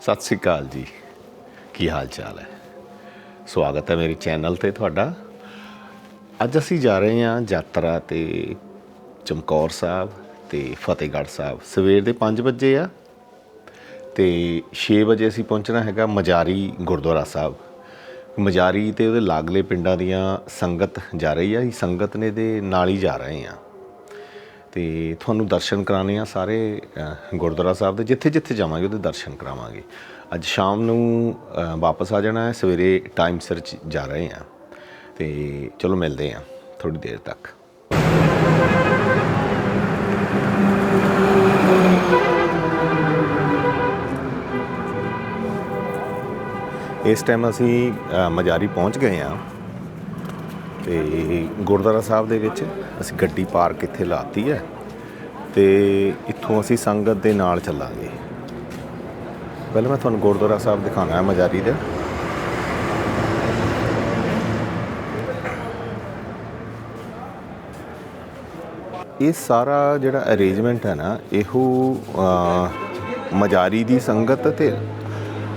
ਸਤਿ ਸ੍ਰੀ ਅਕਾਲ ਜੀ। ਕੀ ਹਾਲ ਚਾਲ ਹੈ? ਸਵਾਗਤ ਹੈ ਮੇਰੇ ਚੈਨਲ ਤੇ ਤੁਹਾਡਾ। ਅੱਜ ਅਸੀਂ ਜਾ ਰਹੇ ਹਾਂ ਯਾਤਰਾ ਤੇ ਚਮਕੌਰ ਸਾਹਿਬ ਤੇ ਫਤਿਹਗੜ੍ਹ ਸਾਹਿਬ। ਸਵੇਰ ਦੇ 5 ਵਜੇ ਆ ਤੇ 6 ਵਜੇ ਅਸੀਂ ਪਹੁੰਚਣਾ ਹੈਗਾ ਮਜਾਰੀ ਗੁਰਦੁਆਰਾ ਸਾਹਿਬ। ਮਜਾਰੀ ਤੇ ਉਹਦੇ ਲਾਗਲੇ ਪਿੰਡਾਂ ਦੀਆਂ ਸੰਗਤ ਜਾ ਰਹੀ ਆ। ਅਸੀਂ ਸੰਗਤ ਨੇ ਦੇ ਨਾਲ ਹੀ ਜਾ ਰਹੇ ਆ ਤੇ ਤੁਹਾਨੂੰ ਦਰਸ਼ਨ ਕਰਾਣੇ ਆ ਸਾਰੇ ਗੁਰਦੁਆਰਾ ਸਾਹਿਬ ਦੇ ਜਿੱਥੇ ਜਿੱਥੇ ਜਾਵਾਂਗੇ ਉਹਦੇ ਦਰਸ਼ਨ ਕਰਾਵਾਂਗੇ। ਅੱਜ ਸ਼ਾਮ ਨੂੰ ਵਾਪਸ ਆ ਜਾਣਾ ਹੈ, ਸਵੇਰੇ ਟਾਈਮ ਸਿਰ ਚ ਜਾ ਰਹੇ ਆ। ਤੇ ਚਲੋ ਮਿਲਦੇ ਆ ਥੋੜੀ ਦੇਰ ਤੱਕ। ਇਸ ਟਾਈਮ ਅਸੀਂ ਮਜਾਰੀ ਪਹੁੰਚ ਗਏ ਆ। ਤੇ ਗੁਰਦੁਆਰਾ ਸਾਹਿਬ ਦੇ ਵਿੱਚ ਅਸੀਂ ਗੱਡੀ ਪਾਰਕ ਇੱਥੇ ਲਾਤੀ ਹੈ ਤੇ ਇੱਥੋਂ ਅਸੀਂ ਸੰਗਤ ਦੇ ਨਾਲ ਚੱਲਾਂਗੇ। ਪਹਿਲਾਂ ਮੈਂ ਤੁਹਾਨੂੰ ਗੁਰਦੁਆਰਾ ਸਾਹਿਬ ਦਿਖਾਉਣਾ ਹੈ ਮਜਾਰੀ ਦਾ। ਇਹ ਸਾਰਾ ਜਿਹੜਾ ਅਰੇਂਜਮੈਂਟ ਹੈ ਨਾ, ਇਹੋ ਮਜਾਰੀ ਦੀ ਸੰਗਤ ਤੇ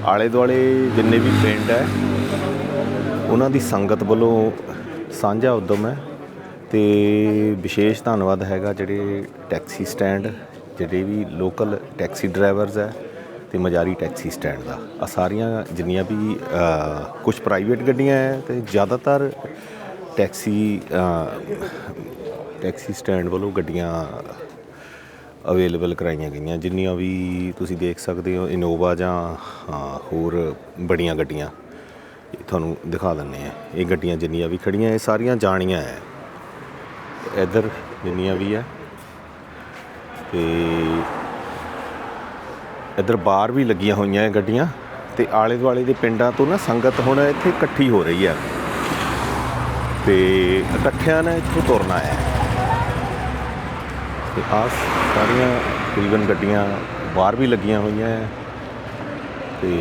ਆਲੇ ਦੁਆਲੇ ਜਿੰਨੇ ਵੀ ਪਿੰਡ ਹੈ, ਉਹਨਾਂ ਦੀ ਸੰਗਤ ਵੱਲੋਂ ਸਾਂਝਾ ਉਦਮ ਹੈ ਤੇ ਵਿਸ਼ੇਸ਼ ਧੰਨਵਾਦ ਹੈਗਾ ਜਿਹੜੇ ਟੈਕਸੀ ਸਟੈਂਡ, ਜਿਹੜੇ ਵੀ ਲੋਕਲ ਟੈਕਸੀ ਡਰਾਈਵਰਸ ਹੈ ਤੇ ਮਜਾਰੀ ਟੈਕਸੀ ਸਟੈਂਡ ਦਾ। ਆ ਸਾਰੀਆਂ ਜਿੰਨੀਆਂ ਵੀ ਕੁਝ ਪ੍ਰਾਈਵੇਟ ਗੱਡੀਆਂ ਹੈ ਤੇ ਜ਼ਿਆਦਾਤਰ ਟੈਕਸੀ ਟੈਕਸੀ ਸਟੈਂਡ ਵੱਲੋਂ ਗੱਡੀਆਂ ਅਵੇਲੇਬਲ ਕਰਾਈਆਂ ਗਈਆਂ। ਜਿੰਨੀਆਂ ਵੀ ਤੁਸੀਂ ਦੇਖ ਸਕਦੇ ਹੋ, ਇਨੋਵਾ ਜਾਂ ਹੋਰ ਬੜੀਆਂ ਗੱਡੀਆਂ। ਤੁਹਾਨੂੰ ਦਿਖਾ ਦਿੰਨੇ ਆ ਇਹ ਗੱਡੀਆਂ ਜਿੰਨੀਆਂ ਵੀ ਖੜੀਆਂ, ਇਹ ਸਾਰੀਆਂ ਜਾਣੀਆਂ ਹੈ ਇੱਧਰ ਜਿੰਨੀਆਂ ਵੀ ਹੈ ਤੇ ਇੱਧਰ ਬਾਹਰ ਵੀ ਲੱਗੀਆਂ ਹੋਈਆਂ ਹੈ ਗੱਡੀਆਂ। ਤੇ ਆਲੇ ਦੁਆਲੇ ਦੇ ਪਿੰਡਾਂ ਤੋਂ ਨਾ ਸੰਗਤ ਹੁਣ ਇੱਥੇ ਇਕੱਠੀ ਹੋ ਰਹੀ ਹੈ ਤੇ ਇਕੱਠਿਆਂ ਨੇ ਇੱਥੋਂ ਤੁਰਨਾ ਹੈ ਤੇ ਆਸ ਸਾਰੀਆਂ ਤਕਰੀਬਨ ਗੱਡੀਆਂ ਬਾਹਰ ਵੀ ਲੱਗੀਆਂ ਹੋਈਆਂ ਹੈ ਤੇ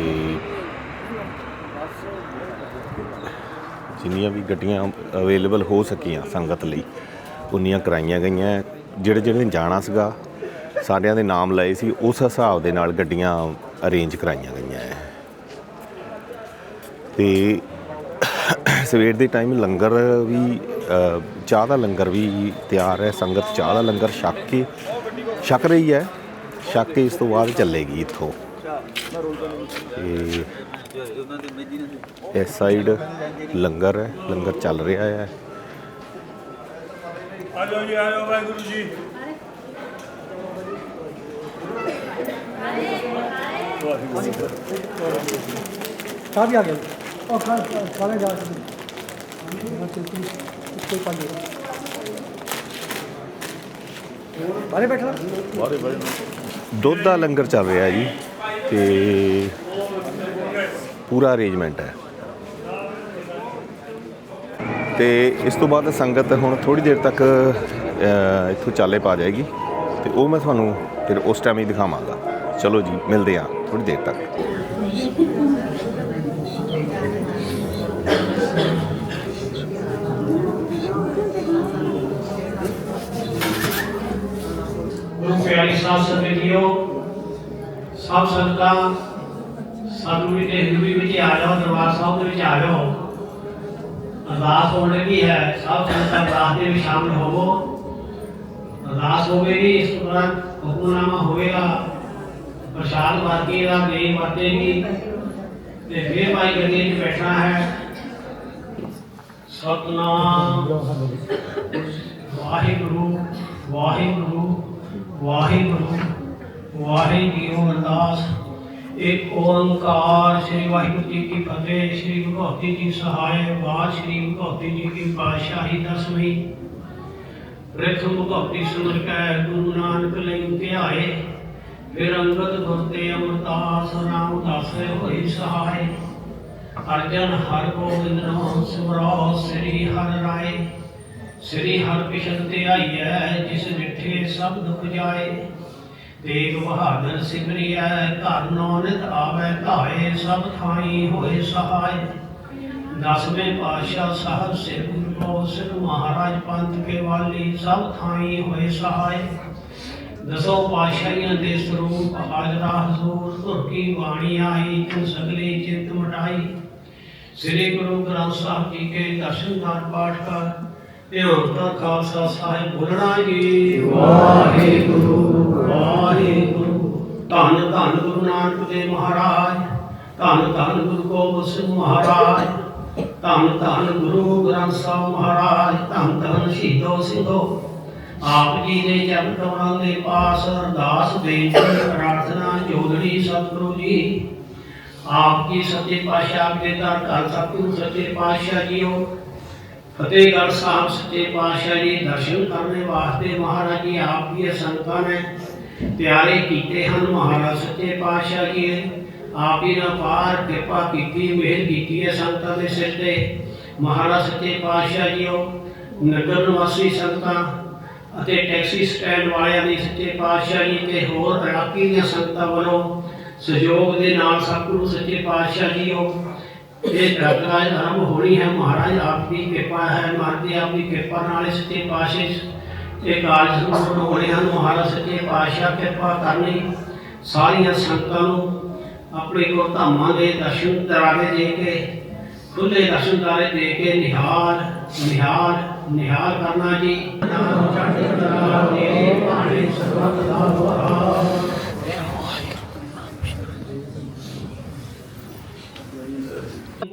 ਜਿੰਨੀਆਂ ਵੀ ਗੱਡੀਆਂ ਅਵੇਲੇਬਲ ਹੋ ਸਕੀਆਂ ਸੰਗਤ ਲਈ, ਉਨੀਆਂ ਕਰਾਈਆਂ ਗਈਆਂ। ਜਿਹੜੇ ਜਿਹੜੇ ਨੇ ਜਾਣਾ ਸੀਗਾ, ਸਾਰਿਆਂ ਦੇ ਨਾਮ ਲਏ ਸੀ, ਉਸ ਹਿਸਾਬ ਦੇ ਨਾਲ ਗੱਡੀਆਂ ਅਰੇਂਜ ਕਰਾਈਆਂ ਗਈਆਂ ਹੈ ਤੇ ਸਵੇਰ ਦੇ ਟਾਈਮ ਲੰਗਰ ਵੀ ਚਾਹ ਦਾ ਲੰਗਰ ਵੀ ਤਿਆਰ ਹੈ ਸੰਗਤ ਚਾਹ ਦਾ ਲੰਗਰ ਛੱਕ ਕੇ, ਛੱਕ ਰਹੀ ਹੈ ਛੱਕ ਕੇ ਇਸ ਤੋਂ ਬਾਅਦ ਚੱਲੇਗੀ ਇੱਥੋਂ। ਤੇ ਇਸ ਸਾਈਡ ਲੰਗਰ ਹੈ ਲੰਗਰ ਚੱਲ ਰਿਹਾ ਹੈ। ਆਜੋ ਜੀ ਆਜੋ ਵਾਹਿਗੁਰੂ ਜੀ। ਚਾਹ ਵੀ ਆ ਗਿਆ ਉਹ ਜਾ ਕੇ। ਚਲਤੀ ਕੋਈ ਪਾ ਦੇ ਬਾਰੇ ਬੈਠਾ। ਦੁੱਧ ਦਾ ਲੰਗਰ ਚੱਲ ਰਿਹਾ ਜੀ ਤੇ ਪੂਰਾ ਅਰੇਂਜਮੈਂਟ ਹੈ। ਤੇ ਇਸ ਤੋਂ ਬਾਅਦ ਸੰਗਤ ਹੁਣ ਥੋੜੀ ਦੇਰ ਤੱਕ ਇੱਥੋਂ ਚਾਲੇ ਪਾ ਜਾਏਗੀ। ਤੇ ਉਹ ਮੈਂ ਤੁਹਾਨੂੰ ਫਿਰ ਉਸ ਟਾਈਮ ਹੀ ਦਿਖਾਵਾਂਗਾ। ਚਲੋ ਜੀ, ਮਿਲਦੇ ਹਾਂ ਥੋੜੀ ਦੇਰ ਤੱਕ। ਗੁਰੂ ਪਿਆਰੀ ਸਾਹਿਬ ਸੰਗਤ ਸਭ ਸੰਗਤਾਂ ਸਾਨੂੰ ਵੀ ਤੇ ਹਿੰਦੂ ਵਿੱਚ ਆ ਜਾਓ, ਦਰਬਾਰ ਸਾਹਿਬ ਦੇ ਵਿੱਚ ਆ ਜਾਓ। ਅਰਦਾਸ ਹੋਣ ਹੈ, ਸਭ ਸੰਗਤਾਂ ਅਰਦਾਸ ਦੇ ਵਿੱਚ ਸ਼ਾਮਲ ਹੋਵੋ। ਅਰਦਾਸ ਹੋਵੇਗੀ, ਇਸ ਤੋਂ ਹੁਕਮਨਾਮਾ ਹੋਵੇਗਾ। ਪ੍ਰਸ਼ਾਦ ਵਾਕੀ ਦਾ ਗਈ ਵਰਤੇਗੀ ਤੇ ਫਿਰ ਭਾਈ ਗੱਡੀ 'ਚ ਬੈਠਣਾ ਹੈ। ਸਤਨਾਮ। ਵਾਹਿਗੁਰੂ ਵਾਹਿਗੁਰੂ ਵਾਹਿਗੁਰੂ ਵਾਹਿਗੁਰੂ ਅਰਦਾਸ। ਇੱਕ ਓੰਕਾਰ ਸ੍ਰੀ ਵਾਹਿਗੁਰੂ ਜੀ ਕੀ ਫਤਿਹ, ਸ੍ਰੀ ਗੁਰੂ ਜੀ ਸਹਾਇ ਬਾਦ ਸ੍ਰੀ ਗੁਰੂ ਜੀ ਕੀ ਪਾਤਸ਼ਾਹੀ ਦਸਵੀਂ। ਪ੍ਰਥਮ ਭਗਤੀ ਸੁਨਰ ਕੈ, ਗੁਰੂ ਨਾਨਕ ਲਈ ਧਿਆਏ, ਫਿਰ ਅੰਗਦ ਗੁਰ ਤੇ ਅਮਰਦਾਸ, ਨਾਮ ਦਾਸੇ ਹੋਈ ਸਹਾਇ ਅਰਜਨ ਹਰ ਗੋਬਿੰਦ ਨਾਮ ਸਿਮਰੋ ਸ੍ਰੀ ਹਰਿ ਰਾਏ। ਸ੍ਰੀ ਹਰਿ ਕ੍ਰਿਸ਼ਨ ਤੇ ਆਈਐ ਜਿਸ ਡਿਠੇ ਸਭ ਦੁਖ ਜਾਏ। ਤੇਗ ਬਹਾਦਰ ਸਿਮਰਿਐ, ਘਰ ਨੌ ਨਿਤ ਧਾਏ, ਸਭ ਥਾਈ ਹੋਏ ਸਹਾਇ। ਦਸਵੇਂ ਪਾਤਸ਼ਾਹ ਸਾਹਿਬ ਸ੍ਰੀ ਗੁਰੂ ਗੋਬਿੰਦ ਸਿੰਘ ਮਹਾਰਾਜ ਪੰਥ ਕੇ ਵਾਲੀ, ਸਭ ਥਾਈ ਹੋਏ ਸਹਾਇ। ਦਸੋਂ ਪਾਤਸ਼ਾਹੀਆਂ ਦੇ ਸਰੂਪ, ਹਾਜ਼ਰਾ ਹਜ਼ੂਰ, ਧੁਰ ਕੀ ਬਾਣੀ ਆਈ ਤਨ ਸਗਲੇ ਚਿੰਤ ਮਟਾਈ। ਸ੍ਰੀ ਗੁਰੂ ਗ੍ਰੰਥ ਸਾਹਿਬ ਜੀ ਕੇ ਦਰਸ਼ਨਦਾਰ ਪਾਠ ਕਰ ਧਿਆਨ ਦਾ ਖਾਲਸਾ ਸਾਹਿਬ ਬੋਲਣਾ ਜੀ। ਵਾਹਿਗੁਰੂ। ਵਾਹਿਗੁਰੂ। ਧੰਨ ਧੰਨ ਗੁਰੂ ਨਾਨਕ ਦੇਵ ਮਹਾਰਾਜ। ਧੰਨ ਧੰਨ ਗੁਰੂ ਗੋਬਿੰਦ ਸਿੰਘ ਮਹਾਰਾਜ। ਧੰਨ ਧੰਨ ਗੁਰੂ ਗ੍ਰੰਥ ਸਾਹਿਬ ਮਹਾਰਾਜ। ਧੰਨ ਧੰਨ ਸ਼ਹੀਦੋ ਸਿੰਘੋ। ਆਪ ਜੀ ਦੇ ਚਰਨ ਕਮਲਾਂ ਦੇ ਪਾਸ ਅਰਦਾਸ ਬੇਨਤੀ ਪ੍ਰਾਰਥਨਾ ਜੋਦੜੀ ਸਤਿਗੁਰੂ ਜੀ। ਆਪ ਕੀ ਸੱਚੇ ਪਾਤਸ਼ਾਹ ਦੇ ਦਰ ਘਰ ਸਤਿਗੁਰੂ ਸੱਚੇ ਪਾਤਸ਼ਾਹ ਜੀਓ ਫਤਿਹਗੜ੍ਹ ਸਾਹਿਬ ਸੱਚੇ ਪਾਤਸ਼ਾਹ ਜੀ ਦਰਸ਼ਨ ਕਰਨੇ ਵਾਸਤੇ ਮਹਾਰਾਜ ਜੀ ਆਪ ਦੀਆਂ ਸੰਗਤਾਂ ਨੇ ਤਿਆਰੀ ਕੀਤੇ ਹਨ। ਮਹਾਰਾਜ ਸੱਚੇ ਪਾਤਸ਼ਾਹ ਜੀ ਨੇ ਆਪ ਹੀ ਨਾ ਪਾਰ ਕਿਰਪਾ ਕੀਤੀ, ਮਿਹਰ ਕੀਤੀ ਹੈ ਸੰਗਤਾਂ ਦੇ ਸਿਰ ਤੇ। ਮਹਾਰਾਜ ਸੱਚੇ ਪਾਤਸ਼ਾਹ ਜੀਓ ਨਗਰ ਨਿਵਾਸੀ ਸੰਗਤਾਂ ਅਤੇ ਟੈਕਸੀ ਸਟੈਂਡ ਵਾਲਿਆਂ ਦੀ ਸੱਚੇ ਪਾਤਸ਼ਾਹ ਜੀ ਤੇ ਹੋਰ ਇਲਾਕੇ ਦੀਆਂ ਸੰਗਤਾਂ ਵੱਲੋਂ ਸਹਿਯੋਗ ਦੇ ਨਾਲ ਸਤਿਗੁਰੂ ਸੱਚੇ ਪਾਤਸ਼ਾਹ ਜੀਓ ਇਹ ਯਾਤਰਾ ਆਰੰਭ ਹੋਣੀ ਹੈ। ਮਹਾਰਾਜ ਆਪ ਦੀ ਕਿਰਪਾ ਹੈ। ਮਰਦੇ ਆਪ ਦੀ ਕਿਰਪਾ ਨਾਲ ਇਸ ਸੱਚੇ ਪਾਤਸ਼ਾਹ ਇਹ ਕਾਰਜ ਸੰਪੂਰਨ ਹੋਣੇ ਹਨ। ਮਹਾਰਾਜ ਸੱਚੇ ਪਾਤਸ਼ਾਹ ਕਿਰਪਾ ਕਰਨੀ ਸਾਰੀਆਂ ਸੰਗਤਾਂ ਨੂੰ ਆਪਣੇ ਕੋਲ ਧਾਮਾਂ ਦੇ ਦਰਸ਼ਨ ਦਰਾਰੇ ਦੇ ਕੇ ਖੁੱਲੇ ਦਰਸ਼ਨ ਦਰਾਰੇ ਦੇ ਕੇ ਨਿਹਾਲ ਨਿਹਾਲ ਨਿਹਾਲ ਕਰਨਾ ਜੀ। ਨਾਮ ਚੜ੍ਹਦੀ ਕਲਾ ਦੇ ਸਰਬਤ ਦਾ ਵਹਾਰ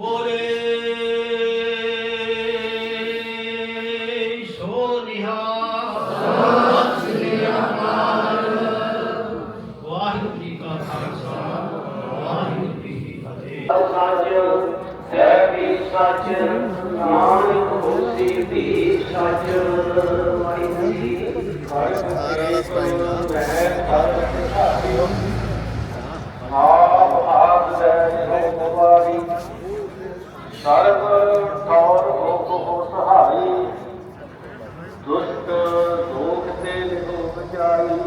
ਬੋਲੇ ਸੋ ਨਿਹਾਲ ਵਾਹਿਗੁਰੂ ਜੀ ਕਾ ਖਾਲਸਾ ਵਾਹਿਗੁਰੂ ਜੀ ਕੀ ਫਤਿਹ ਸੱਚ ਹੈ ਵੀ ਸੱਚ ਨਾਨਕ ਹੋਸੀ ਵੀ ਸੱਚ ਵਾਹਿਗੁਰੂ ਜੀ ਸਾਰਾ ਦਾ ਆਪ ਆਪ ਦੇ ਸੋ ਵਾਰੀ ਸਰਬ ਠੌਰ ਹੋ ਕੋ ਸਹਾਈ ਦੁਸ਼ਟ ਦੋਖ ਤੇ ਲਿਖੋ ਬਚਾਈ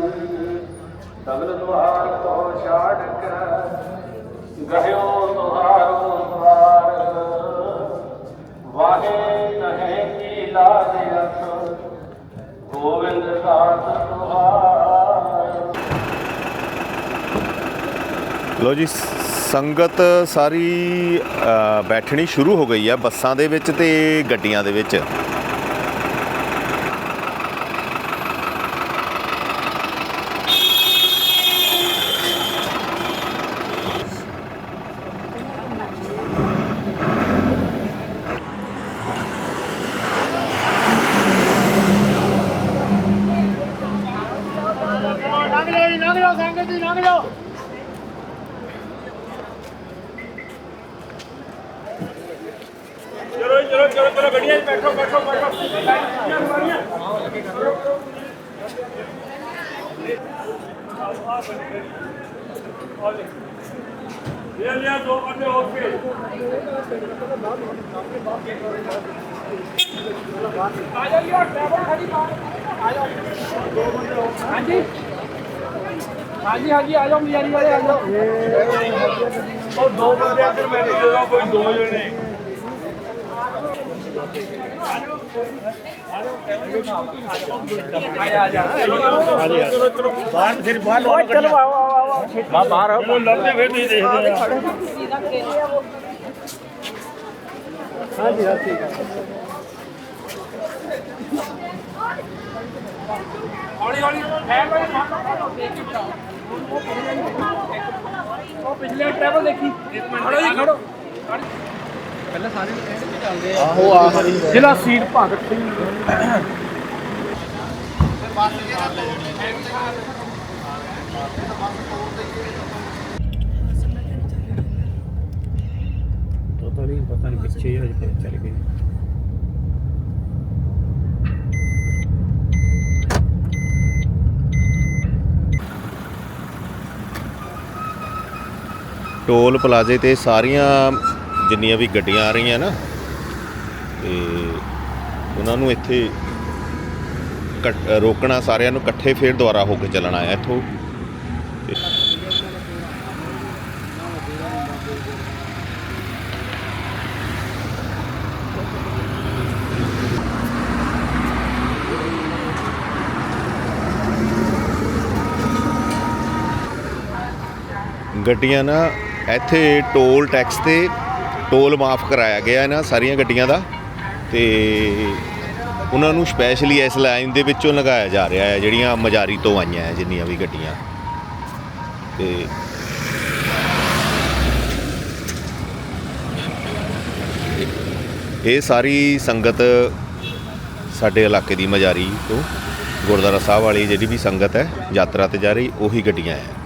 ਸਗਲ ਦੁਆਰ ਕੋ ਛਾੜ ਕੇ ਗਹਿਓ ਤੁਹਾਰੋ ਦੁਆਰ ਵਾਹੇ ਨਹਿ ਕੀ ਲਾਜ ਅਸ ਗੋਵਿੰਦ ਦਾਸ ਤੁਹਾਰ ਲੋ ਜੀ, ਸੰਗਤ ਸਾਰੀ ਬੈਠਣੀ ਸ਼ੁਰੂ ਹੋ ਗਈ ਆ ਬੱਸਾਂ ਦੇ ਵਿੱਚ ਤੇ ਗੱਡੀਆਂ ਦੇ ਵਿੱਚ ਚਲੋ ਜੀ, ਚਲੋ ਚਲੋ ਚਲੋ ਗੱਡੀਆਂ 'ਚ ਬੈਠੋ ਬੈਠੋ ਬੈਠੋ ਇਹ ਲਿਆ ਦੋ ਬੰਦੇ ਹੋ ਕੇ ਹਾਂਜੀ ਹਾਂਜੀ ਆ ਜਾਓ ਮਿਆਰੀ ਵਾਲੇ ਆ ਜਾਓ। ਉਹ ਦੋ ਬੰਦੇ ਅੰਦਰ ਬੈਠੇ ਜਦੋਂ ਕੋਈ ਦੋ ਜਣੇ। ਬਾਹਰ ਫਿਰ ਬਾਹਰ ਲੋ ਚਲੋ ਆਓ ਆਓ। ਆਓ ਬਾਹਰ ਆਓ। ਲੱਭਦੇ ਫਿਰ ਨਹੀਂ ਦੇਖਦੇ ਆ ਹਾਂਜੀ ਹਾਂ ਠੀਕ ਹੈ ਹੌਲੀ ਹੌਲੀ। ਹੈ ਕੋਈ ਉਹ ਪਿਛਲੇ ਟਰੈਵਲ ਦੇਖੀ ਜੀ ਖੜੋ ਪਹਿਲਾਂ ਸਾਰੇ ਚੱਲਦੇ ਆ ਆਹੋ, ਆਹ। ਜ਼ਿਲ੍ਹਾ ਸੀਟ ਭਗਤ ਸਿੰਘ ਪਤਾ ਨਹੀਂ ਪਤਾ ਨਹੀਂ ਪਿੱਛੇ ਹੀ ਹਜੇ ਪਤਾ ਚੱਲ ਗਈ ਟੋਲ ਪਲਾਜ਼ੇ ਤੇ ਸਾਰੀਆਂ ਜਿੰਨੀਆਂ ਵੀ ਗੱਡੀਆਂ ਆ ਰਹੀਆਂ ਨਾ, ਤੇ ਉਹਨਾਂ ਨੂੰ ਇੱਥੇ ਕੱਟ- ਰੋਕਣਾ, ਸਾਰਿਆਂ ਨੂੰ ਇਕੱਠੇ ਫੇਰ ਦੁਬਾਰਾ ਹੋ ਕੇ ਚੱਲਣਾ ਹੈ ਇੱਥੋਂ। ਗੱਡੀਆਂ ਨਾ ਇੱਥੇ ਟੋਲ ਟੈਕਸ ਤੇ ਟੋਲ ਮਾਫ ਕਰਾਇਆ ਗਿਆ ਇਹਨਾਂ ਸਾਰੀਆਂ ਗੱਡੀਆਂ ਦਾ। ਤੇ ਉਹਨਾਂ ਨੂੰ ਸਪੈਸ਼ਲੀ ਇਸ ਲਾਈਨ ਦੇ ਵਿੱਚੋਂ ਲਗਾਇਆ ਜਾ ਰਿਹਾ ਹੈ, ਜਿਹੜੀਆਂ ਮਜਾਰੀ ਤੋਂ ਆਈਆਂ ਹੈ, ਜਿੰਨੀਆਂ ਵੀ ਗੱਡੀਆਂ। ਤੇ ਇਹ ਸਾਰੀ ਸੰਗਤ ਸਾਡੇ ਇਲਾਕੇ ਦੀ ਮਜਾਰੀ ਤੋਂ, ਗੁਰਦੁਆਰਾ ਸਾਹਿਬ ਵਾਲੀ ਜਿਹੜੀ ਵੀ ਸੰਗਤ ਹੈ, ਯਾਤਰਾ ਤੇ ਜਾ ਰਹੀ, ਉਹੀ ਗੱਡੀਆਂ ਹੈ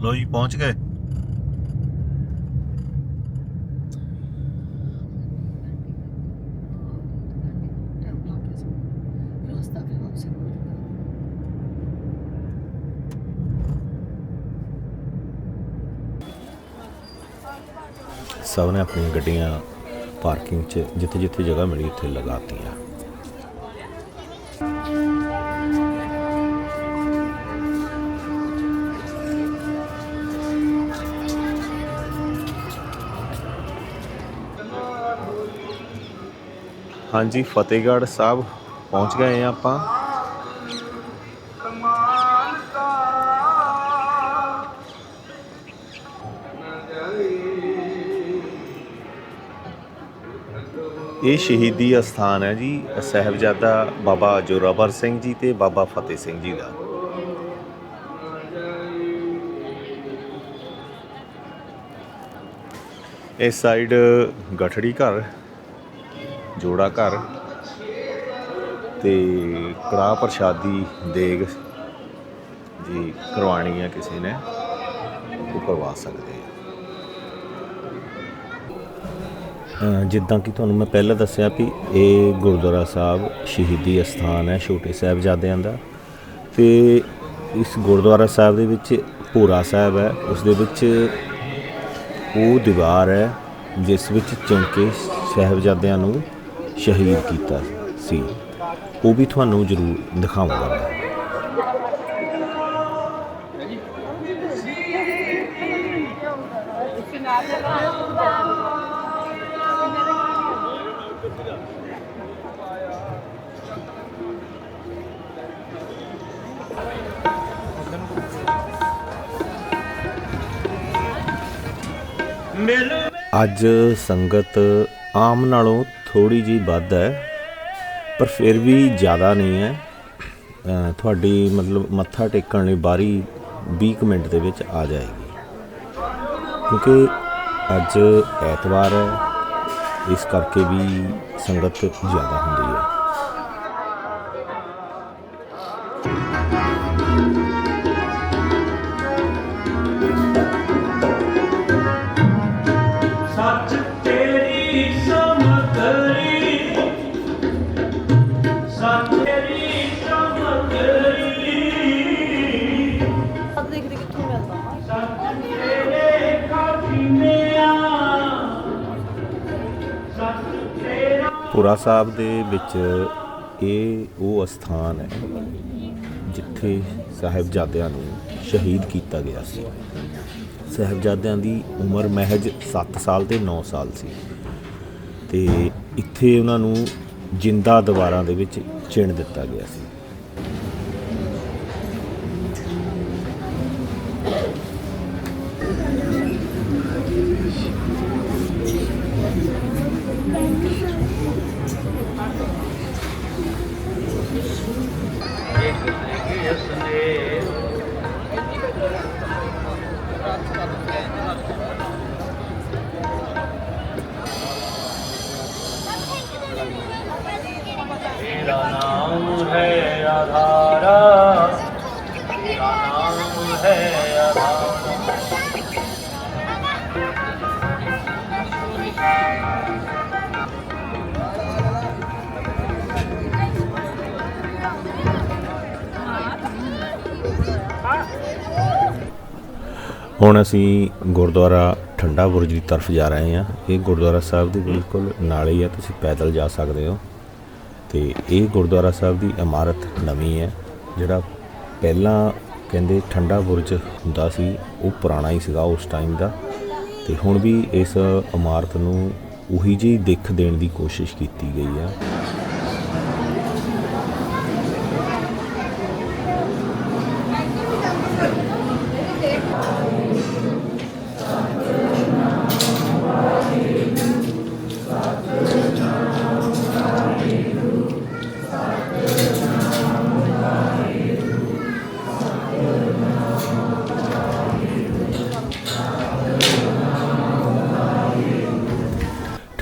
ਲੋ ਜੀ ਪਹੁੰਚ ਗਏ ਸਭ ਨੇ ਆਪਣੀਆਂ ਗੱਡੀਆਂ ਪਾਰਕਿੰਗ 'ਚ ਜਿੱਥੇ ਜਿੱਥੇ ਜਗ੍ਹਾ ਮਿਲੀ ਉੱਥੇ ਲਗਾਤੀਆਂ ਹਾਂਜੀ, ਫਤਿਹਗੜ੍ਹ ਸਾਹਿਬ ਪਹੁੰਚ ਗਏ ਹਾਂ ਆਪਾਂ। ਇਹ ਸ਼ਹੀਦੀ ਅਸਥਾਨ ਹੈ ਜੀ, ਸਹਿਬਜ਼ਾਦਾ ਬਾਬਾ ਜੋਰਾਵਰ ਸਿੰਘ ਜੀ ਤੇ ਬਾਬਾ ਫਤਿਹ ਸਿੰਘ ਜੀ ਦਾ। ਇਸ ਸਾਈਡ ਗਠੜੀ ਘਰ, ਜੋੜਾ ਘਰ ਤੇ ਕੜਾਹ ਪ੍ਰਸ਼ਾਦੀ ਦੇਗ ਜੀ ਕਰਵਾਣੀ ਹੈ ਕਿਸੇ ਨੇ, ਉਹ ਕਰਵਾ ਸਕਦੇ ਜਿੱਦਾਂ ਕਿ ਤੁਹਾਨੂੰ ਮੈਂ ਪਹਿਲਾਂ ਦੱਸਿਆ ਵੀ ਇਹ ਗੁਰਦੁਆਰਾ ਸਾਹਿਬ ਸ਼ਹੀਦੀ ਅਸਥਾਨ ਹੈ, ਛੋਟੇ ਸਾਹਿਬਜ਼ਾਦਿਆਂ ਦਾ। ਤੇ ਇਸ ਗੁਰਦੁਆਰਾ ਸਾਹਿਬ ਦੇ ਵਿੱਚ ਭੋਰਾ ਸਾਹਿਬ ਹੈ, ਉਸ ਦੇ ਵਿੱਚ ਉਹ ਦੀਵਾਰ ਹੈ, ਜਿਸ ਵਿੱਚ ਚੌਂਕੇ ਸਾਹਿਬਜ਼ਾਦਿਆਂ ਨੂੰ ਸ਼ਹੀਦ ਕੀਤਾ ਸੀ। ਉਹ ਵੀ ਤੁਹਾਨੂੰ ਜ਼ਰੂਰ ਦਿਖਾਵਾਂਗਾ ਮੈਂ। ਅੱਜ ਸੰਗਤ ਆਮ ਨਾਲੋਂ ਥੋੜੀ ਜੀ ਵੱਧ ਹੈ, ਪਰ ਫਿਰ ਵੀ ਜ਼ਿਆਦਾ ਨਹੀਂ ਹੈ। ਤੁਹਾਡੀ ਮਤਲਬ ਮੱਥਾ ਟੇਕਣ ਲਈ ਬਾਰੀ 20 ਕੁ ਮਿੰਟ ਦੇ ਵਿੱਚ ਆ ਜਾਏਗੀ। ਕਿਉਂਕਿ ਅੱਜ ਐਤਵਾਰ ਹੈ, ਇਸ ਕਰਕੇ ਵੀ ਸੰਗਤ ਜ਼ਿਆਦਾ ਹੁੰਦੀ ਤੇਰਾ ਸਾਹਿਬ ਦੇ ਵਿੱਚ ਇਹ ਉਹ ਅਸਥਾਨ ਹੈ ਜਿੱਥੇ ਸਾਹਿਬਜ਼ਾਦਿਆਂ ਨੂੰ ਸ਼ਹੀਦ ਕੀਤਾ ਗਿਆ ਸੀ। ਸਾਹਿਬਜ਼ਾਦਿਆਂ ਦੀ ਉਮਰ ਮਹਿਜ 7 ਸਾਲ ਤੇ 9 ਸਾਲ ਸੀ ਤੇ ਇੱਥੇ ਉਹਨਾਂ ਨੂੰ ਜਿੰਦਾ ਦੀਵਾਰਾਂ ਦੇ ਵਿੱਚ ਚਿਣ ਦਿੱਤਾ ਗਿਆ ਸੀ। ਹੁਣ ਅਸੀਂ ਗੁਰਦੁਆਰਾ ਠੰਡਾ ਬੁਰਜ ਦੀ ਤਰਫ ਜਾ ਰਹੇ ਹਾਂ। ਇਹ ਗੁਰਦੁਆਰਾ ਸਾਹਿਬ ਦੇ ਬਿਲਕੁਲ ਨਾਲ ਹੀ ਹੈ ਤੁਸੀਂ ਪੈਦਲ ਜਾ ਸਕਦੇ ਹੋ। ਤੇ ਇਹ ਗੁਰਦੁਆਰਾ ਸਾਹਿਬ ਦੀ ਇਮਾਰਤ ਨਵੀਂ ਹੈ, ਜਿਹੜਾ ਪਹਿਲਾਂ ਕਹਿੰਦੇ ਠੰਡਾ ਬੁਰਜ ਹੁੰਦਾ ਸੀ, ਉਹ ਪੁਰਾਣਾ ਹੀ ਸੀਗਾ ਉਸ ਟਾਈਮ ਦਾ। ਤੇ ਹੁਣ ਵੀ ਇਸ ਇਮਾਰਤ ਨੂੰ ਉਹੀ ਜਿਹੀ ਦਿੱਖ ਦੇਣ ਦੀ ਕੋਸ਼ਿਸ਼ ਕੀਤੀ ਗਈ ਹੈ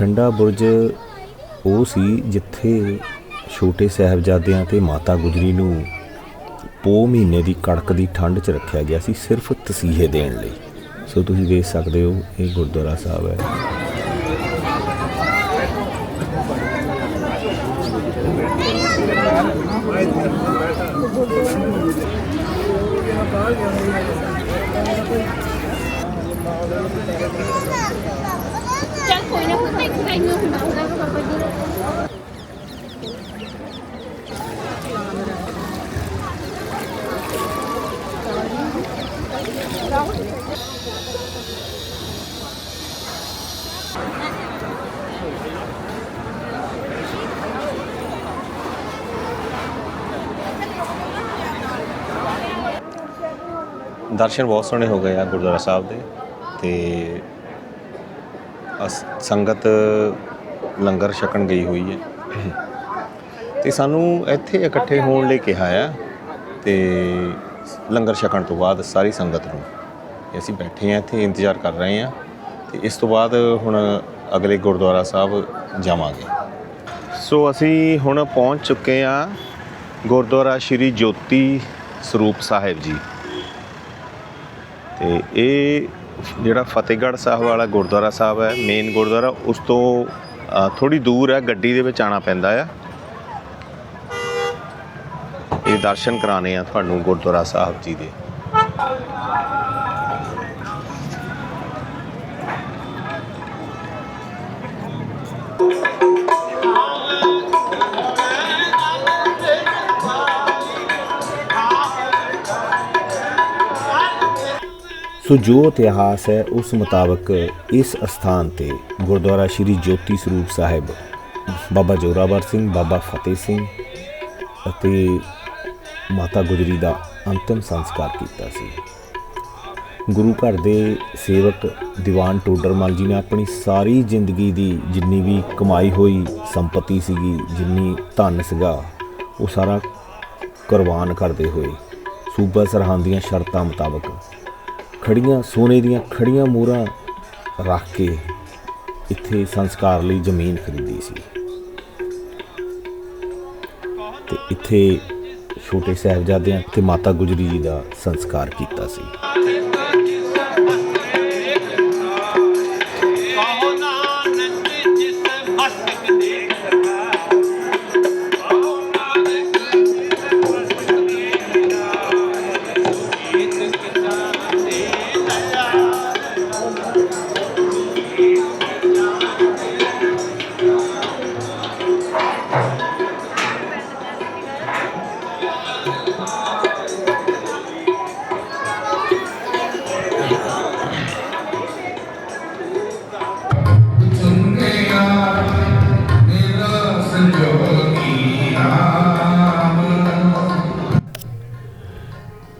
ਠੰਡਾ ਬੁਰਜ ਉਹ ਸੀ ਜਿੱਥੇ ਛੋਟੇ ਸਾਹਿਬਜ਼ਾਦਿਆਂ ਤੇ ਮਾਤਾ ਗੁਜਰੀ ਨੂੰ ਪੋ ਮਹੀਨੇ ਦੀ ਕੜਕ ਦੀ ਠੰਡ 'ਚ ਰੱਖਿਆ ਗਿਆ ਸੀ ਸਿਰਫ ਤਸੀਹੇ ਦੇਣ ਲਈ। ਸੋ ਤੁਸੀਂ ਦੇਖ ਸਕਦੇ ਹੋ, ਇਹ ਗੁਰਦੁਆਰਾ ਸਾਹਿਬ ਹੈ। ਦਰਸ਼ਨ ਬਹੁਤ ਸੋਹਣੇ ਹੋ ਗਏ ਆ ਗੁਰਦੁਆਰਾ ਸਾਹਿਬ ਦੇ ਤੇ ਅਸ- ਸੰਗਤ ਲੰਗਰ ਛਕਣ ਗਈ ਹੋਈ ਹੈ। ਤੇ ਸਾਨੂੰ ਇੱਥੇ ਇਕੱਠੇ ਹੋਣ ਲਈ ਕਿਹਾ ਆ ਤੇ ਲੰਗਰ ਛਕਣ ਤੋਂ ਬਾਅਦ ਸਾਰੀ ਸੰਗਤ ਨੂੰ ਤੇ ਅਸੀਂ ਬੈਠੇ ਆ ਇੱਥੇ, ਇੰਤਜ਼ਾਰ ਕਰ ਰਹੇ ਆ ਤੇ ਇਸ ਤੋਂ ਬਾਅਦ ਹੁਣ ਅਗਲੇ ਗੁਰਦੁਆਰਾ ਸਾਹਿਬ ਜਾਵਾਂਗੇ। ਸੋ ਅਸੀਂ ਹੁਣ ਪਹੁੰਚ ਚੁੱਕੇ ਆ ਗੁਰਦੁਆਰਾ ਸ਼੍ਰੀ ਜੋਤੀ ਸਰੂਪ ਸਾਹਿਬ ਜੀ। ਤੇ ਇਹ ਜਿਹੜਾ ਫਤਿਹਗੜ੍ਹ ਸਾਹਿਬ ਵਾਲਾ ਗੁਰਦੁਆਰਾ ਸਾਹਿਬ ਹੈ ਮੇਨ ਗੁਰਦੁਆਰਾ, ਉਸ ਤੋਂ ਥੋੜੀ ਦੂਰ ਹੈ, ਗੱਡੀ ਦੇ ਵਿੱਚ ਆਣਾ ਪੈਂਦਾ ਆ। ਇਹ ਦਰਸ਼ਨ ਕਰਾਣੇ ਆ ਤੁਹਾਨੂੰ ਗੁਰਦੁਆਰਾ ਸਾਹਿਬ ਜੀ ਦੇ। ਸੋ ਜੋ ਇਤਿਹਾਸ ਹੈ, ਉਸ ਮੁਤਾਬਕ ਇਸ ਅਸਥਾਨ ਤੇ ਗੁਰਦੁਆਰਾ ਸ਼੍ਰੀ ਜੋਤੀ ਸਰੂਪ ਸਾਹਿਬ, ਬਾਬਾ ਜੋਰਾਵਰ ਸਿੰਘ, ਬਾਬਾ ਫਤਿਹ ਸਿੰਘ ਅਤੇ ਮਾਤਾ ਗੁਜਰੀ ਦਾ ਅੰਤਿਮ ਸੰਸਕਾਰ ਕੀਤਾ ਸੀ। ਗੁਰੂ ਘਰ ਦੇ ਸੇਵਕ ਦੀਵਾਨ ਟੋਡਰਮਲ ਜੀ ਨੇ ਆਪਣੀ ਸਾਰੀ ਜ਼ਿੰਦਗੀ ਦੀ ਜਿੰਨੀ ਵੀ ਕਮਾਈ ਹੋਈ, ਸੰਪਤੀ ਸੀਗੀ, ਜਿੰਨੀ ਧਨ ਸੀਗਾ, ਉਹ ਸਾਰਾ ਕੁਰਬਾਨ ਕਰਦੇ ਹੋਏ ਸੂਬਾ ਸਰਹੰਦ ਦੀਆਂ ਸ਼ਰਤਾਂ ਮੁਤਾਬਕ ਖੜੀਆਂ, ਸੋਨੇ ਦੀਆਂ ਖੜੀਆਂ ਮੋਹਰਾਂ ਰੱਖ ਕੇ ਇੱਥੇ ਸੰਸਕਾਰ ਲਈ ਜ਼ਮੀਨ ਖਰੀਦੀ ਸੀ। ਤੇ ਇੱਥੇ ਛੋਟੇ ਸਾਹਿਬਜ਼ਾਦਿਆਂ ਤੇ ਮਾਤਾ ਗੁਜਰੀ ਜੀ ਦਾ ਸੰਸਕਾਰ ਕੀਤਾ ਸੀ।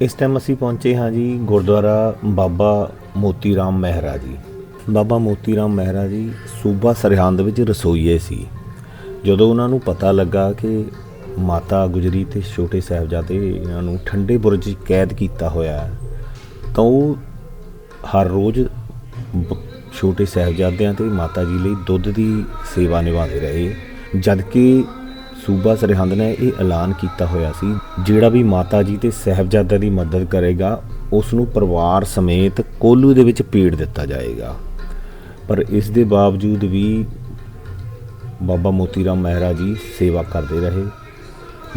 ਇਸ ਟਾਈਮ ਅਸੀਂ ਪਹੁੰਚੇ ਹਾਂ ਜੀ ਗੁਰਦੁਆਰਾ ਬਾਬਾ ਮੋਤੀ ਰਾਮ ਮਹਿਰਾ ਜੀ। ਬਾਬਾ ਮੋਤੀ ਰਾਮ ਮਹਿਰਾ ਜੀ ਸੂਬਾ ਸਰਹੰਦ ਵਿੱਚ ਰਸੋਈਏ ਸੀ। ਜਦੋਂ ਉਹਨਾਂ ਨੂੰ ਪਤਾ ਲੱਗਾ ਕਿ ਮਾਤਾ ਗੁਜਰੀ ਤੇ ਛੋਟੇ ਸਾਹਿਬਜ਼ਾਦੇ ਇਹਨਾਂ ਨੂੰ ਠੰਡੇ ਬੁਰਜ ਕੈਦ ਕੀਤਾ ਹੋਇਆ ਹੈ, ਤਾਂ ਉਹ ਹਰ ਰੋਜ਼ ਛੋਟੇ ਸਾਹਿਬਜ਼ਾਦਿਆਂ ਤੇ ਮਾਤਾ ਜੀ ਲਈ ਦੁੱਧ ਦੀ ਸੇਵਾ ਨਿਭਾਉਂਦੇ ਰਹੇ। ਜਦ ਕਿ ਸੂਬਾ ਸਰਹੰਦ ਨੇ ਇਹ ਐਲਾਨ ਕੀਤਾ ਹੋਇਆ ਸੀ। ਜਿਹੜਾ ਵੀ ਮਾਤਾ ਜੀ ਤੇ ਸਾਹਿਬਜ਼ਾਦਿਆਂ ਦੀ ਮਦਦ ਕਰੇਗਾ ਉਸ ਨੂੰ ਪਰਿਵਾਰ ਸਮੇਤ ਕੋਲੂ ਦੇ ਵਿੱਚ ਪੀੜ ਦਿੱਤਾ ਜਾਏਗਾ। ਪਰ ਇਸ ਦੇ ਬਾਵਜੂਦ ਵੀ ਬਾਬਾ ਮੋਤੀ ਰਾਮ ਮਹਿਰਾ ਜੀ ਸੇਵਾ ਕਰਦੇ ਰਹੇ।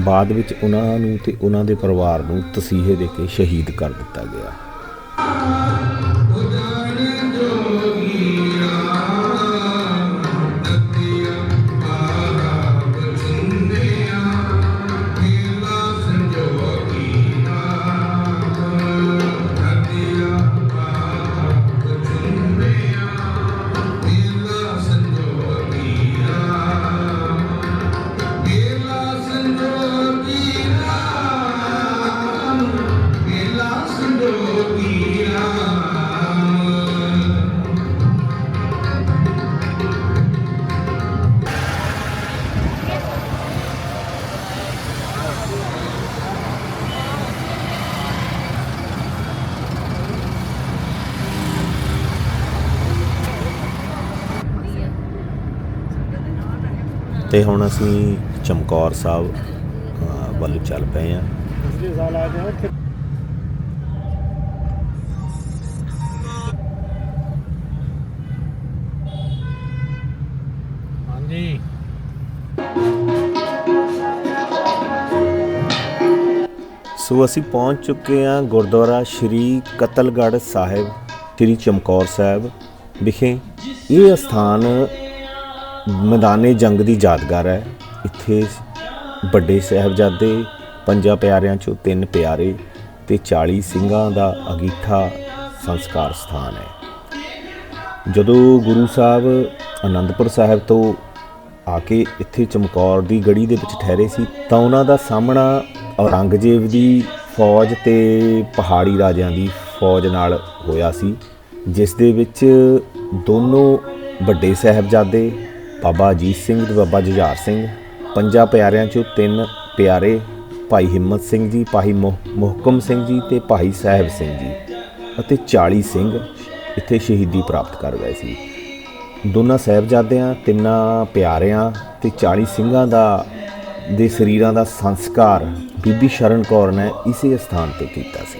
ਬਾਅਦ ਵਿੱਚ ਉਹਨਾਂ ਨੂੰ ਤੇ ਉਹਨਾਂ ਦੇ ਪਰਿਵਾਰ ਨੂੰ ਤਸੀਹੇ ਦੇ ਕੇ ਸ਼ਹੀਦ ਕਰ ਦਿੱਤਾ ਗਿਆ। ਹੁਣ ਅਸੀਂ ਚਮਕੌਰ ਸਾਹਿਬ ਵੱਲ ਚੱਲ ਪਏ ਹਾਂ। ਹਾਂਜੀ। ਸੋ ਅਸੀਂ ਪਹੁੰਚ ਚੁੱਕੇ ਹਾਂ ਗੁਰਦੁਆਰਾ ਸ਼੍ਰੀ ਕਤਲਗੜ੍ਹ ਸਾਹਿਬ ਸ਼੍ਰੀ ਚਮਕੌਰ ਸਾਹਿਬ ਵਿਖੇ। ਇਹ ਸਥਾਨ ਮੈਦਾਨੇ ਜੰਗ ਦੀ ਯਾਦਗਾਰ ਹੈ। ਇੱਥੇ ਵੱਡੇ ਸਾਹਿਬਜ਼ਾਦੇ, ਪੰਜਾਂ ਪਿਆਰਿਆਂ ਚੋਂ ਤਿੰਨ ਪਿਆਰੇ ਤੇ 40 ਸਿੰਘਾਂ ਦਾ ਅਗੀਠਾ ਸੰਸਕਾਰ ਸਥਾਨ ਹੈ। ਜਦੋਂ ਗੁਰੂ ਸਾਹਿਬ ਅਨੰਦਪੁਰ ਸਾਹਿਬ ਤੋਂ ਆ ਕੇ ਇੱਥੇ ਚਮਕੌਰ ਦੀ ਗੜੀ ਦੇ ਵਿੱਚ ਠਹਿਰੇ ਸੀ, ਤਾਂ ਉਹਨਾਂ ਦਾ ਸਾਹਮਣਾ ਔਰੰਗਜ਼ੇਬ ਦੀ ਫੌਜ ਤੇ ਪਹਾੜੀ ਰਾਜਿਆਂ ਦੀ ਫੌਜ ਨਾਲ ਹੋਇਆ ਸੀ, ਜਿਸ ਦੇ ਵਿੱਚ ਦੋਨੋਂ ਵੱਡੇ ਸਾਹਿਬਜ਼ਾਦੇ ਬਾਬਾ ਅਜੀਤ ਸਿੰਘ ਤੇ ਬਾਬਾ ਜੁਝਾਰ ਸਿੰਘ, ਪੰਜਾਂ ਪਿਆਰਿਆਂ ਚੋਂ ਤਿੰਨ ਪਿਆਰੇ ਭਾਈ ਹਿੰਮਤ ਸਿੰਘ ਜੀ, ਭਾਈ ਮੁਹ- ਮੁਹਕਮ ਸਿੰਘ ਜੀ ਤੇ ਭਾਈ ਸਾਹਿਬ ਸਿੰਘ ਜੀ ਅਤੇ 40 ਸਿੰਘ ਇੱਥੇ ਸ਼ਹੀਦੀ ਪ੍ਰਾਪਤ ਕਰ ਗਏ ਸੀ। ਦੋਨਾਂ ਸਾਹਿਬਜ਼ਾਦਿਆਂ, ਤਿੰਨਾਂ ਪਿਆਰਿਆਂ ਤੇ 40 ਸਿੰਘਾਂ ਦਾ, ਦੇ ਸਰੀਰਾਂ ਦਾ ਸੰਸਕਾਰ ਬੀਬੀ ਸ਼ਰਨ ਕੌਰ ਨੇ ਇਸੇ ਸਥਾਨ ਤੇ ਕੀਤਾ ਸੀ।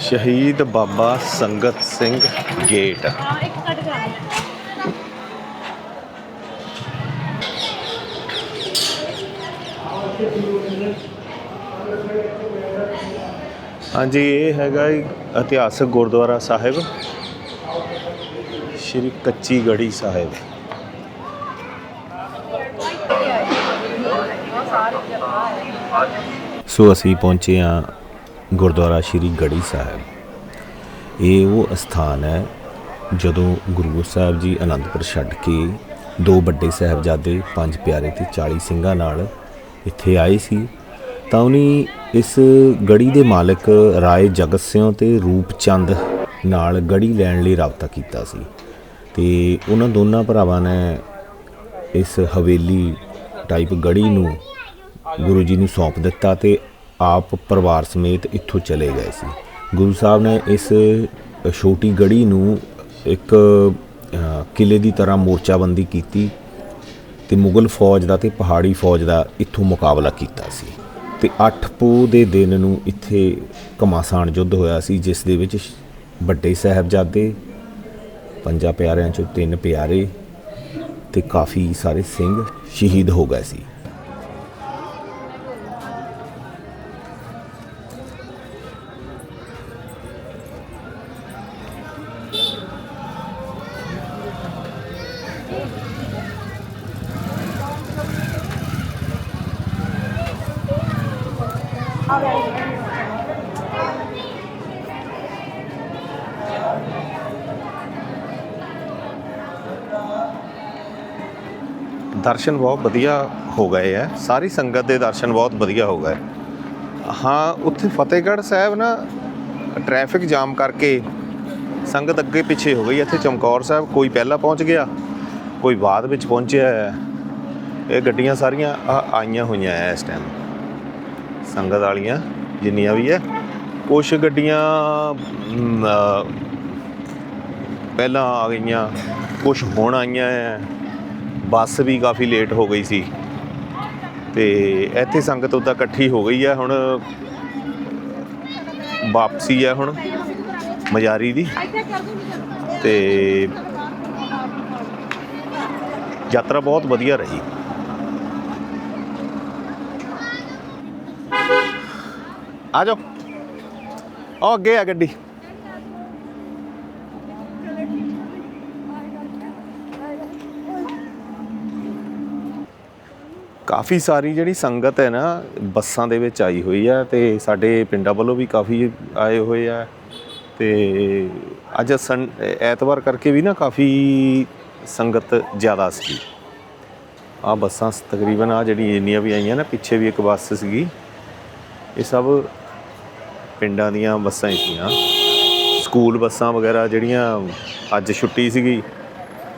ਸ਼ਹੀਦ ਬਾਬਾ ਸੰਗਤ ਸਿੰਘ ਗੇਟ। ਹਾਂਜੀ, ਇਹ ਹੈਗਾ ਇਤਿਹਾਸਕ ਗੁਰਦੁਆਰਾ ਸਾਹਿਬ। ਸ਼੍ਰੀ ਕੱਚੀ ਗੜੀ ਸਾਹਿਬ। ਸੋ ਅਸੀਂ ਪਹੁੰਚੇ ਹਾਂ ਗੁਰਦੁਆਰਾ ਸ਼੍ਰੀ ਗੜੀ ਸਾਹਿਬ। ਇਹ ਉਹ ਸਥਾਨ ਹੈ ਜਦੋਂ ਗੁਰੂ ਸਾਹਿਬ ਜੀ ਅਨੰਦਪੁਰ ਛੱਡ ਕੇ ਦੋ ਵੱਡੇ ਸਾਹਿਬਜ਼ਾਦੇ, ਪੰਜ ਪਿਆਰੇ ਤੇ 40 ਸਿੰਘਾਂ ਨਾਲ ਇੱਥੇ ਆਏ ਸੀ। ਤਾਂ ਉਹਨੇ ਇਸ ਗੜੀ ਦੇ ਮਾਲਕ ਰਾਏ ਜਗਤ ਸਿੰਘ ਤੇ ਰੂਪਚੰਦ ਨਾਲ ਗੜੀ ਲੈਣ ਲਈ ਰਾਬਤਾ ਕੀਤਾ ਸੀ। ਤੇ ਉਹਨਾਂ ਦੋਨਾਂ ਭਰਾਵਾਂ ਨੇ ਇਸ ਹਵੇਲੀ ਟਾਈਪ ਗੜੀ ਨੂੰ ਗੁਰੂ ਜੀ ਨੂੰ ਸੌਂਪ ਦਿੱਤਾ ਤੇ ਆਪ ਪਰਿਵਾਰ ਸਮੇਤ ਇੱਥੋਂ ਚਲੇ ਗਏ ਸੀ। ਗੁਰੂ ਸਾਹਿਬ ਨੇ ਇਸ ਛੋਟੀ ਗੜੀ ਨੂੰ ਇੱਕ ਅ, ਕਿਲੇ ਦੀ ਤਰ੍ਹਾਂ ਮੋਰਚਾਬੰਦੀ ਕੀਤੀ ਤੇ ਮੁਗਲ ਫੌਜ ਦਾ ਤੇ ਪਹਾੜੀ ਫੌਜ ਦਾ ਇੱਥੋਂ ਮੁਕਾਬਲਾ ਕੀਤਾ ਸੀ। ਤੇ 8 ਪੋਹ ਦੇ ਦਿਨ ਨੂੰ ਇੱਥੇ ਘਮਾਸਾਨ ਯੁੱਧ ਹੋਇਆ ਸੀ, ਜਿਸ ਦੇ ਵਿੱਚ ਵੱਡੇ ਸਾਹਿਬਜ਼ਾਦੇ, ਪੰਜਾਂ ਪਿਆਰਿਆਂ ਚੋਂ ਤਿੰਨ ਪਿਆਰੇ ਤੇ ਕਾਫੀ ਸਾਰੇ ਸਿੰਘ ਸ਼ਹੀਦ ਹੋ ਗਏ ਸੀ। ਦਰਸ਼ਨ ਬਹੁਤ ਵਧੀਆ ਹੋ ਗਏ ਆ ਸਾਰੀ ਸੰਗਤ ਦੇ ਦਰਸ਼ਨ ਬਹੁਤ ਵਧੀਆ ਹੋ ਗਏ। ਹਾਂ, ਉੱਥੇ ਫਤਿਹਗੜ੍ਹ ਸਾਹਿਬ ਨਾ ਟ੍ਰੈਫਿਕ ਜਾਮ ਕਰਕੇ ਸੰਗਤ ਅੱਗੇ ਪਿੱਛੇ ਹੋ ਗਈ। ਇੱਥੇ ਚਮਕੌਰ ਸਾਹਿਬ ਕੋਈ ਪਹਿਲਾਂ ਪਹੁੰਚ ਗਿਆ, ਕੋਈ ਬਾਅਦ ਵਿੱਚ ਪਹੁੰਚਿਆ ਹੈ। ਇਹ ਗੱਡੀਆਂ ਸਾਰੀਆਂ ਆ- ਆਈਆਂ ਹੋਈਆਂ ਐ ਇਸ ਟਾਈਮ ਸੰਗਤ ਵਾਲੀਆਂ ਜਿੰਨੀਆਂ ਵੀ ਹੈ, ਕੁਛ ਗੱਡੀਆਂ ਪਹਿਲਾਂ ਆ ਗਈਆਂ ਕੁਝ ਹੁਣ ਆਈਆਂ ਹੈ। ਬੱਸ ਵੀ ਕਾਫੀ ਲੇਟ ਹੋ ਗਈ ਸੀ। ਤੇ ਇੱਥੇ ਸੰਗਤ ਉਦਾਂ ਇਕੱਠੀ ਹੋ ਗਈ ਹੈ ਹੁਣ। ਵਾਪਸੀ ਹੈ ਹੁਣ ਮਜਾਰੀ ਦੀ। ਤੇ ਯਾਤਰਾ ਬਹੁਤ ਵਧੀਆ ਰਹੀ। ਆ ਜਾਓ। ਉਹ ਅੱਗੇ ਆ ਗੱਡੀ। ਕਾਫੀ ਸਾਰੀ ਜਿਹੜੀ ਸੰਗਤ ਹੈ ਨਾ, ਬੱਸਾਂ ਦੇ ਵਿੱਚ ਆਈ ਹੋਈ ਹੈ ਤੇ ਸਾਡੇ ਪਿੰਡਾਂ ਵੱਲੋਂ ਵੀ ਕਾਫੀ ਆਏ ਹੋਏ ਆ ਤੇ ਅੱਜ ਸੰ, ਐਤਵਾਰ ਕਰਕੇ ਵੀ ਨਾ ਕਾਫੀ ਸੰਗਤ ਜ਼ਿਆਦਾ ਸੀ ਆ ਬੱਸਾਂ ਤਕਰੀਬਨ ਆ ਜਿਹੜੀ ਇੰਨੀਆਂ ਵੀ ਆਈਆਂ ਨਾ, ਪਿੱਛੇ ਵੀ ਇੱਕ ਬੱਸ ਸੀਗੀ। ਇਹ ਸਭ ਪਿੰਡਾਂ ਦੀਆਂ ਬੱਸਾਂ ਹੀ ਸੀਗੀਆਂ। ਸਕੂਲ ਬੱਸਾਂ ਵਗੈਰਾ ਜਿਹੜੀਆਂ ਅੱਜ ਛੁੱਟੀ ਸੀਗੀ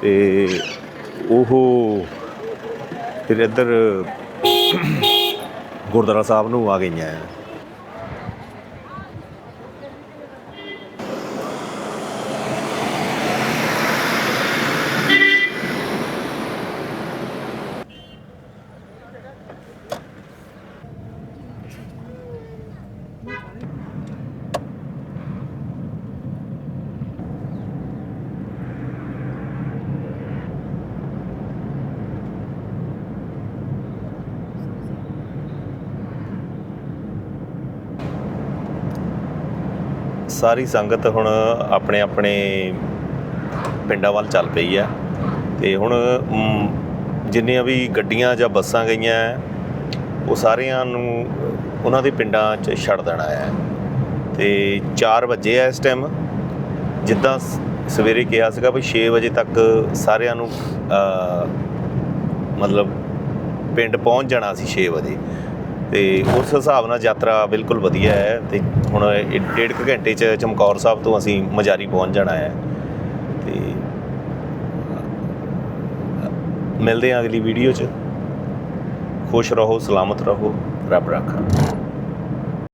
ਤੇ ਉਹ ਫਿਰ ਇੱਧਰ ਗੁਰਦੁਆਰਾ ਸਾਹਿਬ ਨੂੰ ਆ ਗਈਆਂ। ਸਾਰੀ ਸੰਗਤ ਹੁਣ ਆਪਣੇ ਆਪਣੇ ਪਿੰਡਾਂ ਵੱਲ ਚੱਲ ਪਈ ਹੈ। ਤੇ ਹੁਣ ਜਿੰਨੀਆਂ ਵੀ ਗੱਡੀਆਂ ਜਾਂ ਬੱਸਾਂ ਗਈਆਂ ਹੈ, ਉਹ ਸਾਰਿਆਂ ਨੂੰ ਉਹਨਾਂ ਦੇ ਪਿੰਡਾਂ 'ਚ ਛੱਡ ਦੇਣਾ ਹੈ। ਤੇ 4 ਵਜੇ ਆ ਇਸ ਟਾਈਮ ਜਿੱਦਾਂ ਸਵੇਰੇ ਕਿਹਾ ਸੀਗਾ ਵੀ 6 ਵਜੇ ਤੱਕ ਸਾਰਿਆਂ ਨੂੰ ਮਤਲਬ ਪਿੰਡ ਪਹੁੰਚ ਜਾਣਾ ਸੀ 6 ਵਜੇ। ਤੇ ਉਸ ਹਿਸਾਬ ਨਾਲ ਯਾਤਰਾ ਬਿਲਕੁਲ ਵਧੀਆ ਹੈ ਤੇ ਹੁਣ ਡੇਢ ਕੁ ਘੰਟੇ ਚ ਚਮਕੌਰ ਸਾਹਿਬ ਤੋਂ ਅਸੀਂ ਮਜਾਰੀ ਪਹੁੰਚ ਜਾਣਾ ਹੈ ਤੇ ਮਿਲਦੇ ਹਾਂ ਅਗਲੀ ਵੀਡੀਓ 'ਚ। ਖੁਸ਼ ਰਹੋ, ਸਲਾਮਤ ਰਹੋ, ਰੱਬ ਰਾਖਾ।